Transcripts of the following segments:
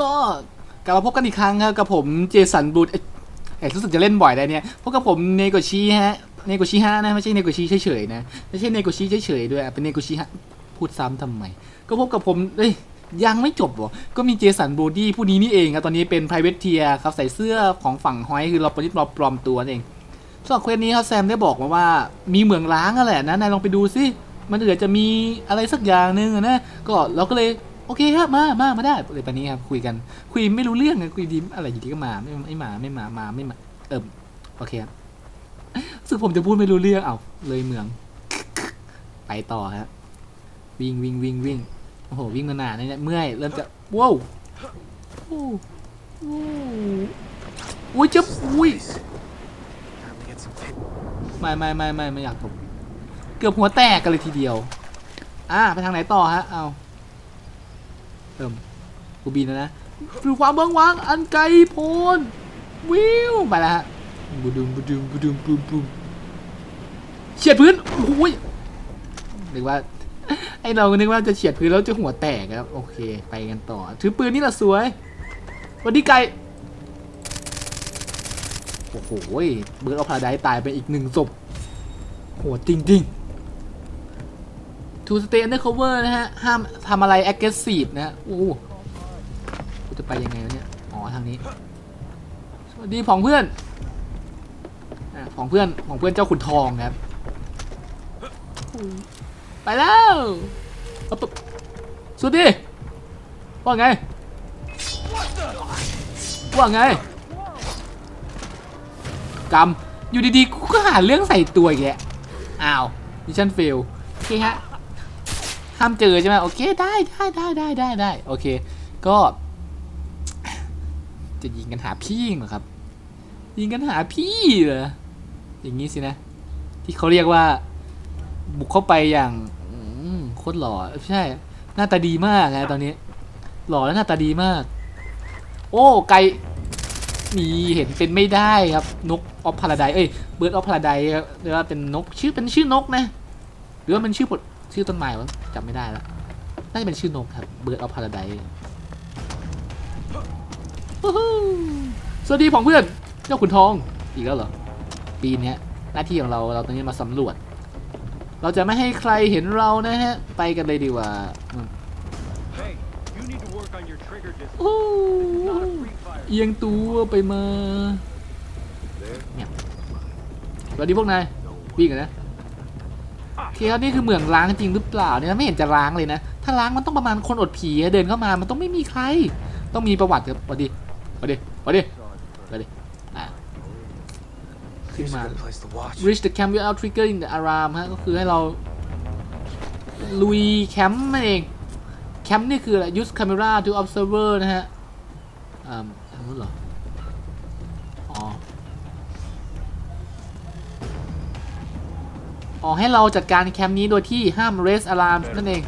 ก็กลับมาพบกันอีกครั้งครับกับผมเจสันบลูเอ้ยรู้สึกจะเล่นบ่อยได้เนี่ยพบกับผมเนโกชิฮะเนโกชิฮะนะไม่ใช่เนโกชิเฉยๆนะไม่ใช่เนโกชิเฉยๆด้วยเป็นเนโกชิฮะพูดซ้ำทำไม ก็พบกับผมเอ้ยยังไม่จบเหรอก็มีเจสันบูดี้ผู้นี้นี่เองครับตอนนี้เป็น private tier ครับใส่เสื้อของฝั่งฮอยคือเราปนิดเราปลอมตัวนั่นเองสำหรับเควสนี้ครับแซมได้บอกมาว่ามีเหมืองล้างอะแหละนะนายลองไปดูสิมันเอือจะมีอะไรสักอย่างหนึงนะก็เราก็เลย อเคครับมามามาได้เลยปนนี้ครับคุยกันคุยไม่รู้เรื่องอะคุยดีอะไรอยู่ดีก็มาไม่ไม่มาไม่มามาไม่มาเออโอเคครับสึกผมจะพูดไม่รู้เรื่องเอาเลยเมือง ไปต่อครับวิ่งวิ่งวิ่งวิ่งโอ้โหวิ่งมานานเนี่ยเมื่อยเริ่มจะว้าวอุ้ยเจ็บอุ้ยไม่ไม่ไม่ไม่ไม่อยากตบเกือบหัวแตกกันเลยทีเดียว อะไปทางไหนต่อฮะเอา เริ่มกูบินแล้วนะคือความเบื้องว้างอันไกลโพ้นวิวไปแล้วฮะบูดุมบูดุมบูดุมบูมบูมเฉียดพื้นโอ้ยนึกว่าไอเรานึกว่าจะเฉียดพื้นแล้วจะหัวแตกครับโอเค ไปกันต่อ ถือปืนนี่แหละสวยสวันนี้ไก่โอ้โหเบิร์ดออฟพาราไดตายไปอีกหนึ่งศพโหดจริงๆ to stay undercover นะฮะ ห้ามทำอะไร aggressive นะฮะโอ้หกูจะไปยังไงวะเนี่ย อ๋อ ทางนี้ สวัสดีผองเพื่อนอะผองเพื่อนผองเพื่อนเจ้าขุนทองครับ ไปแล้วสวัสดี ว่าไง ว่าไงกรรมอยู่ดีๆ กูก็หาเรื่องใส่ตัวอีกแกอ้าวมิชชั่นเฟลโอเคฮะ ห้ามเจอใช่ไหมโอเคได้ได้ได้ได้ได้ได้โอเค ก็ จะยิงกันหาพี่เหรอครับ ยิงกันหาพี่เหรออย่างนี้สินะ ที่เขาเรียกว่า บุกเข้าไปอย่างโคตรหล่อใช่หน้าตาดีมากนะตอนนี้ หล่อและหน้าตาดีมาก โอ้ไกลมีเห็นเป็นไม่ได้ครับ นกออฟพาราไดเอ้ยเบิร์ดออฟพาราไดหรือว่าเป็นนกชื่อเป็นชื่อนกนะ หรือว่ามันชื่อบท ชื่อต้นไม้วะจำไม่ได้แล้วน่าจะเป็นชื่อนกครับเบิร์ดออฟพาราไดสวัสดีของเพื่อน เจ้าขุนทอง อีกแล้วเหรอ ปีเนี้ยหน้าที่ของเรา เราตอนนี้มาสำรวจ เราจะไม่ให้ใครเห็นเรานะฮะ ไปกันเลยดีกว่าอืม Hey, you need to work on your trigger distance. โอ้ Not a free fire. เอียงตัวไปมา There. สวัสดีพวกนายวิ่งกันนะโอ เคครับนี่คือเหมืองล้างจริงหรือเปล่าเนี่ยไม่เห็นจะล้างเลยนะ ถ้าล้างมันต้องประมาณคนอดผีเดินเข้ามามันต้องไม่มีใคร ต้องมีประวัติครับวัดีวัดีวัดีวัสดีขึ้นมา reach the camp without triggering the alarm ฮะก็คือให้เรา ลุยแคมป์นั่นเอง แคมป์นี่คืออะไร use camera to observer นะฮะอ่าทางนู้นเหรอ อ๋อให้เราจัดการแคมป์นี้โดยที่ห้าม raise alarm นั่นเอง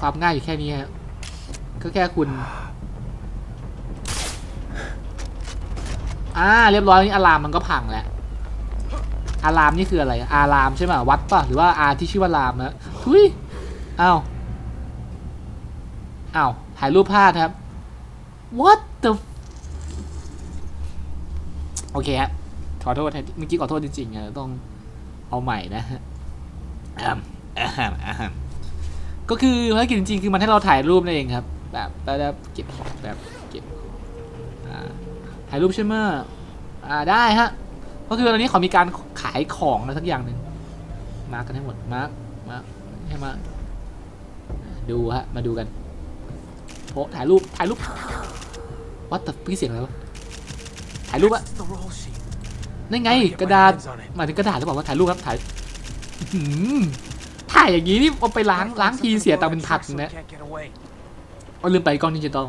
ความง่ายอยู่แค่นี้ก็แค่คุณ อ่าเรียบร้อยนี่อะลามมันก็พังแล้วอะลามนี่คืออะไร อารามใช่ไหมวัดป่ะ หรือว่าอาที่ชื่อว่าลามนะทุยอ้าว อ้าว ถ่ายรูปพลาดครับ what the โอเคฮะ ขอโทษฮะเมื่อกี้ขอโทษจริงๆอะต้องเอาใหม่นะฮะอะอะอะก็คือภารกิจจริงๆคือมันให้เราถ่ายรูปนั่นเองครับ แบบแบบเก็บของแบบเก็บอ่าถ่ายรูปใช่ไหมอ่าได้ฮะก็คือตอนนี้เขามีการขายของอะไรสักอย่างหนึ่งมาร์กกันให้หมดมาร์กมาร์กให้มาดูฮะมาดูกันโอ้ถ่ายรูปถ่ายรูปวัดแต่พี่เสียงอะไรวะถ่ายรูปอะ นั่นไงกระดาษหมายถึงกระดาษหรือเปล่าว่าถ่ายรูปครับถ่ายอื้อหือถ่ายอย่างนี้นี่เอาไปล้างล้างทีเสียตังค์เป็นพัน So we นะ can't get away. เอาลืมไปกล้องดิจิตอล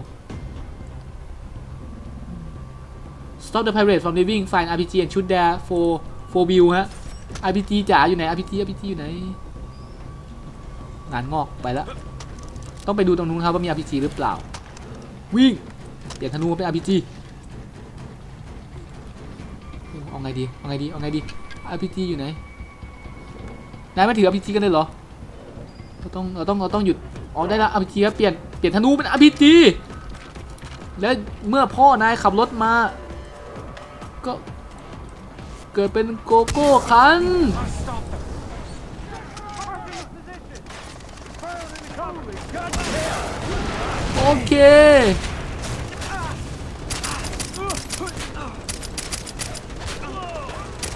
Stop the pirate from leaving find RPG and shoot there for for view ฮะ RPG จ๋าอยู่ไหน RPG RPG อยู่ไหน งานงอกไปแล้ว ต้องไปดูตรงนู้นครับว่ามี RPG หรือเปล่า วิ่งเปลี่ยนธนูมาเป็น RPG ไงดี เอาไงดี เอาไงดี RPG อยู่ไหน นายไม่ถือ RPG กันเลยเหรอ เราต้อง เราต้อง เราต้องหยุด อ๋อ ได้แล้ว RPG ครับเปลี่ยน เปลี่ยนธนูเป็น RPG และเมื่อพ่อนายขับรถมา ก็เกิดเป็นโกโก้คัน โอเค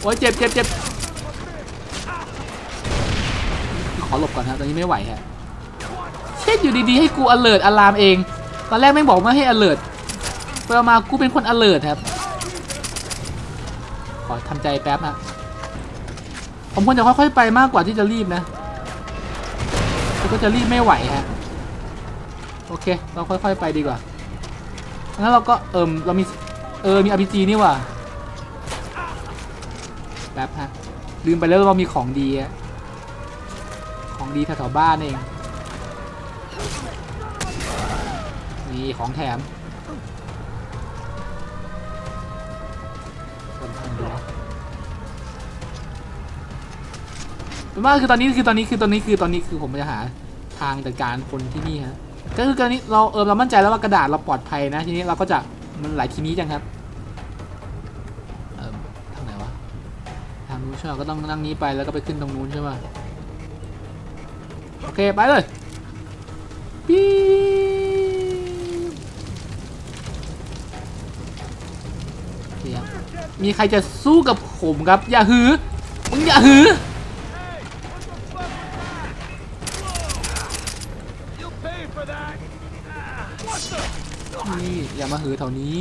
โอ้ยเจ็บเจ็บเจ็บขอหลบก่อนฮะตอนนี้ไม่ไหวฮะเช่นอยู่ดีๆให้กู alert อลามเอง ตอนแรกไม่งบอกว่าให้ alert ไปเอามากูเป็นคน alert ครับ ขอทำใจแป๊บฮะผมควรจะค่อยๆไปมากกว่าที่จะรีบนะก็จะรีบไม่ไหวฮะ โอเค เราค่อยๆไปดีกว่า งั้นเราก็เอิมเรามีเออมี RPG นี่ว่า แป๊บฮะลืมไปแล้วเรามีของดีอะของดีแถวๆบ้านเองนี่ของแถมเป็นว่าคือตอนนี้คือตอนนี้คือตอนนี้คือตอนนี้คือผมจะหาทางจัดการคนที่นี่ฮะก็คือตอนนี้เราเออเรามั่นใจแล้วว่ากระดาษเราปลอดภัยนะทีนี้เราก็จะมันหลายทีนี้จังครับ เออทางไหนวะ ทางนู้น ใช่ไหมก็ต้องนั่งนี้ไปแล้วก็ไปขึ้นตรงนู้นใช่ไหมโอเค ไปเลยปี๊บเคครับมีใครจะสู้กับผมครับ อย่าหือ มึงอย่าหือนี่อย่ามาหือแถวนี้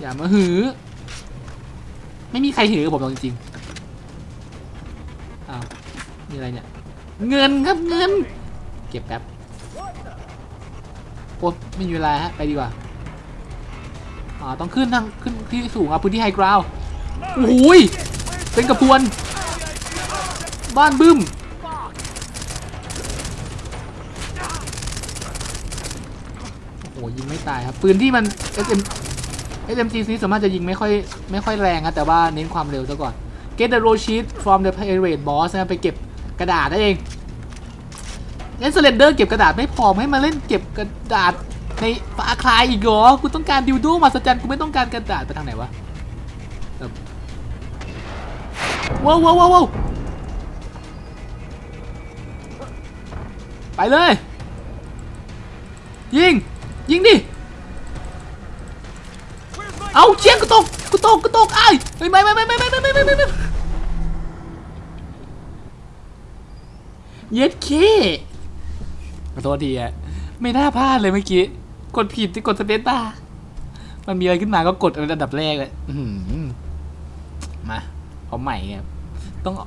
อย่ามาหือ ไม่มีใครหือกับผมหรอกจริงๆอ้าวมีอะไรเนี่ย เงินครับเงิน เก็บแป๊บโอ้ไม่มีเวลาฮะ ไปดีกว่าอ่าต้องขึ้นทางขึ้นที่สูงอะพื้นที่ไฮกราวโอ้ยเป็นกระพวน บ้านบึ้มโอ้ยิงไม่ตายครับ ปืนที่มัน SM SMG นี้สามารถจะยิงไม่ค่อยไม่ค่อยแรงครับแต่ว่าเน้นความเร็วซะก่อน Get the roll sheet from the pirate boss นะไปเก็บกระดาษได้เองเล่น Slender เก็บกระดาษไม่พอให้มาเล่นเก็บกระดาษในฟาคลายอีกเหรอกูต้องการดิวโดมาสจันกูไม่ต้องการกระดาษไปทางไหนวะว้าวว้าวว้าวว้าวไปเลย ยิง ยิงดิ เอาเชียงกูตกกูตกกูตกไอ้เฮ้ยไม่ไม่ไม่ไม่ไม่ไม่ไม่ไม่ไม่ไม่เย็ดเคขอโทษทีอะไม่น่าพลาดเลยเมื่อกี้ กดผิดที่กดสเปซบามันมีอะไรขึ้นมาก็กดอันดับแรกเลยมาเอาใหม่ครับต้องอ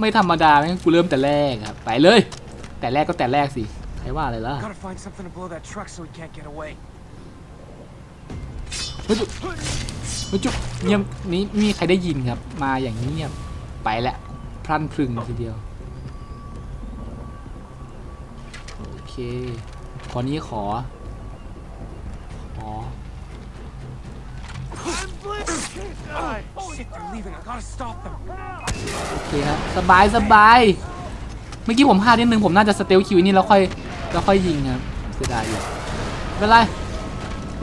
ไม่ธรรมดาแม่งกูเริ่มแต่แรกครับ ไปเลย แต่แรกก็แต่แรกสิ ใครว่าอะไรล่ะ ฮ้ยจุ๊บเฮ้ยจุ๊บเงียบนี้ไม่มีใครได้ยินครับ มาอย่างเงียบไปแล้วพลันพรึงทีเดียว โอเค ขอนี้ขอ ขอ Oh, shit, leaving. I gotta stop them. โอเคครับสบายสบายเมื่อกี้ผมพลาดนิดนึง ผมน่าจะสเตลคิวนี่แล้วค่อย แล้วค่อยยิงครับเสียดายอยู่ไม่เป็นไร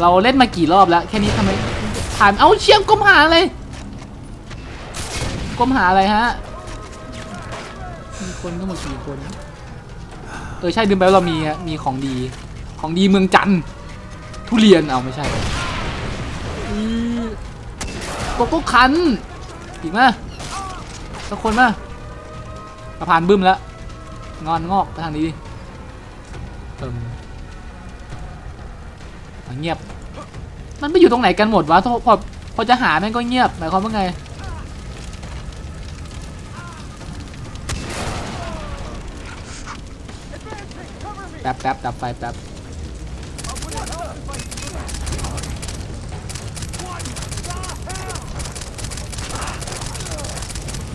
เราเล่นมากี่รอบแล้ว แค่นี้ทำไมผ่านเอาเชียงก้มหาเลยก้มหาอะไรฮะ มีคนทั้งหมดกี่คน เออใช่ลืมไปเรามีฮะมีของดี ของดีเมืองจันทุเรียนเอาไม่ใช่โกโก้คันอีกไหมสักคนมาประพานบึ้มแล้ว งอนงอกไปทางนี้ดิเอิมเงียบ มันไปอยู่ตรงไหนกันหมดวะพอพอพอจะหาแม่งก็เงียบหมายความว่าไงแป๊บแป๊บดับไฟแป๊บ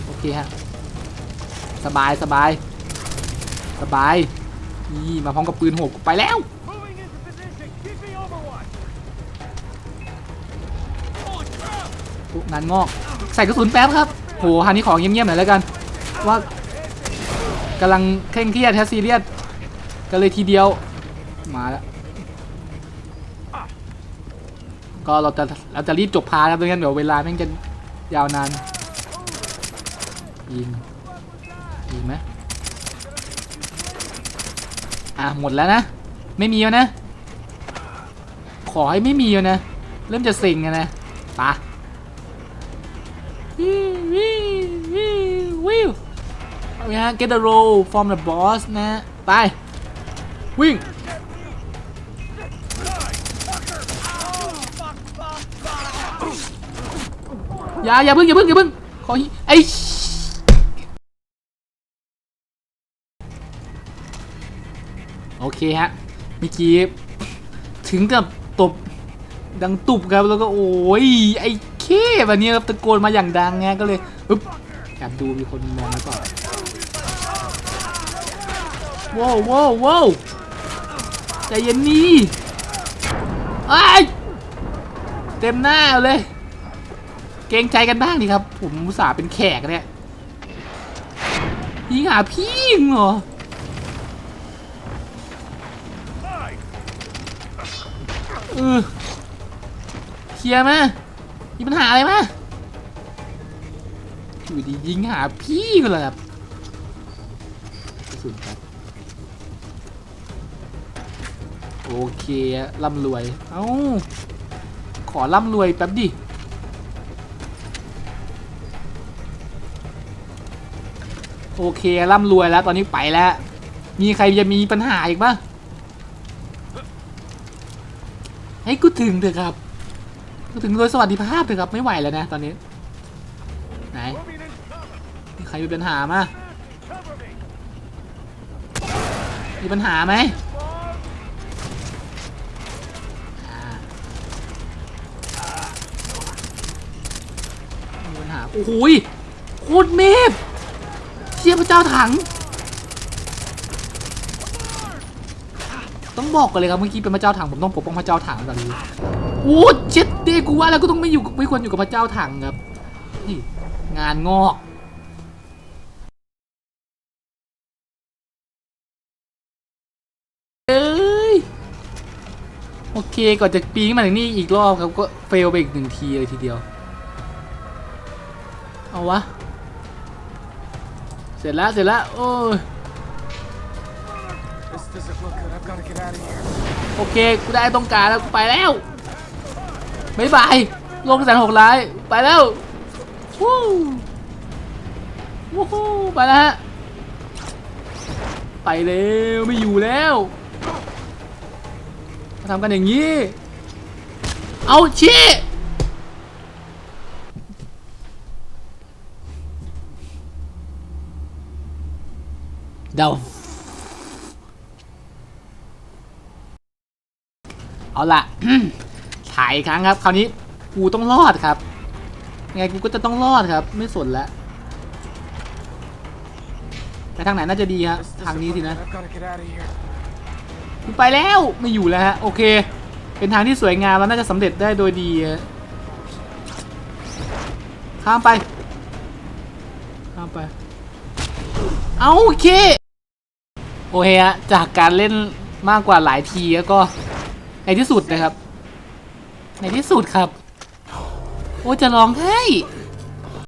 โอเคฮะสบายสบายสบายนี่มาพร้อมกับปืนหกไปแล้ว งานงอกใส่กระสุนแป๊บครับโหฮันนี้ของเงียบๆหน่อยแล้วกัน ว่ากำลังเคร่งเครียดแทซีเรียสกันเลยทีเดียวมาแล้วก็เราจะเราจะรีบจบพาร์ทครับไม่งั้นเดี๋ยวเวลาแม่งจะยาวนานยิงยิงไหมอะหมดแล้วนะ ไม่มีแล้วนะ ขอให้ไม่มีแล้วนะ เริ่มจะเซ็งแล้วนะไปะ เอาไงฮะ get the roll from the boss นะไป วิ่ง อย่า อย่าพิ่ง อย่าพิ่ง อย่าพิ่ง ขอไอ้โอเคฮะเมื่อกี้ถึงกับตบดังตุบครับแล้วก็โอ้ยไอ้เคแบบนี้ครับตะโกนมาอย่างดังไงก็เลยอึ๊บแอบดูมีคนมองไว้ก่อน ว้าวว้าวว้าวใจเย็นนี่ไอ้เต็มหน้าเลย เกรงใจกันบ้างดิครับ ผมอุตส่าห์เป็นแขกเนี่ยยิงหาพี่เหรอเออเคลียร์มามีปัญหาอะไรมาอยู่ดียิงหาพี่กันเลยครับสุนครับ โอเคร่ำรวย เอ้า ขอร่ำรวยแป๊บดิโอเคร่ำรวยแล้วตอนนี้ไปแล้ว มีใครจะมีปัญหาอีกปะให้กูถึงเถอะครับกูถึงโดยสวัสดิภาพเถอะครับไม่ไหวแล้วนะตอนนี้ ไหนมีใครมีปัญหามามีปัญหาไหมอ่ามีปัญหา โอ้โหยโคตรเมฟเชี่ยพระเจ้าถัง ต้องบอกกันเลยครับเมื่อกี้เป็นพระเจ้าถังผมต้องปกป้องพระเจ้าถังตอนนี้โอ้เช็ดเดกูว่าแล้วก็ต้องไม่อยู่ไม่ควรอยู่กับพระเจ้าถังครับนี่งานงอกเอ้ยโอเคก่อนจะปีนขึ้นมาถึงนี่อีกรอบครับก็เฟลไปอีกหนึ่งทีเลยทีเดียว เอาวะ เสร็จแล้วเสร็จแล้วโอ้ย This doesn't look good. I've got to get out of here. โอเค กูได้ต้องการแล้ว กูไปแล้วบายบายโลกแสนหกร้ายไปแล้ว วู้วู้ฮู้ไปแล้วฮะ ไปเร็วไม่อยู่แล้วมาทำกันอย่างนี้ เอาชี้ เดาเอาละถ่ายอีกครั้งครับ คราวนี้กูต้องรอดครับไงกูก็จะต้องรอดครับ ไม่สนแล้วไปทางไหนน่าจะดีฮะทางนี้สินะกูไปแล้วไม่อยู่แล้วฮะโอเค เป็นทางที่สวยงามแล้วน่าจะสำเร็จได้โดยดีข้ามไปข้ามไป เอาโอเค โอเคฮะจากการเล่นมากกว่าหลายทีแล้วก็ในที่สุดนะครับ ในที่สุดครับ โอ้จะร้องไห้